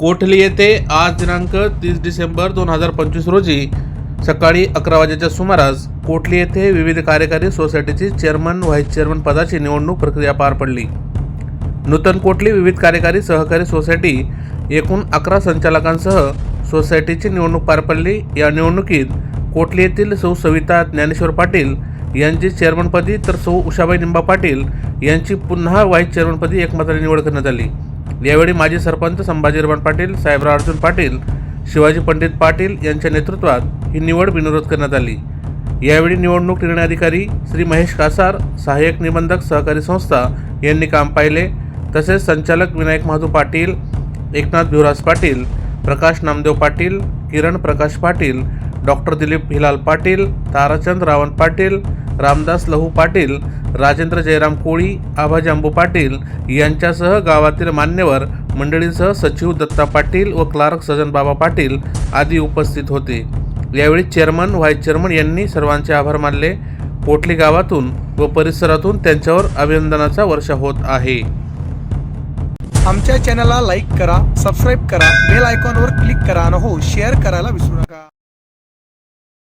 कोठली येथे आज दिनांक तीस डिसेंबर दोन हजार पंचवीस रोजी सकाळी अकरा वाजेच्या सुमारास कोठली येथे विविध कार्यकारी सोसायटीची चेअरमन व्हाईस चेअरमन पदाची निवडणूक प्रक्रिया पार पडली? नूतन कोटली विविध कार्यकारी सहकारी सोसायटी एकूण अकरा संचालकांसह सोसायटीची निवडणूक पार पडली? या निवडणुकीत कोटली येथील सौ सविता ज्ञानेश्वर पाटील यांची चेअरमनपदी तर सौ उषाबाई निंबा पाटील यांची पुन्हा व्हाईस चेअरमनपदी एकमताने निवड करण्यात आली. यावेळी माजी सरपंच संभाजीराव पाटील साहेबराव अर्जुन पाटील शिवाजी पंडित पाटील यांच्या नेतृत्वात ही निवड बिनविरोध करण्यात आली. यावेळी निवडणूक निर्णय अधिकारी श्री महेश कासार सहाय्यक निबंधक सहकारी संस्था यांनी काम पाहिले तसेच संचालक विनायक महादू पाटील एकनाथ भिवराज पाटील प्रकाश नामदेव पाटील किरण प्रकाश पाटील डॉक्टर दिलीप हिलाल पाटील ताराचंद रावण पाटील रामदास लहू पाटील राजेंद्र जयराम कोळी आभाजी अंबू पाटील यांच्यासह गावातील मान्यवर मंडळींसह सचिव दत्ता पाटील व क्लार्क सजनबाबा पाटील आदी उपस्थित होते. यावेळी चेअरमन व्हाईस चेअरमन यांनी सर्वांचे आभार मानले. पोटली गावातून व परिसरातून त्यांच्यावर अभिनंदनाचा वर्षा होत आहे. आमच्या चॅनलला लाईक करा सबस्क्राईब करा बेल आयकॉनवर क्लिक करा आणि हो शेअर करायला विसरू नका.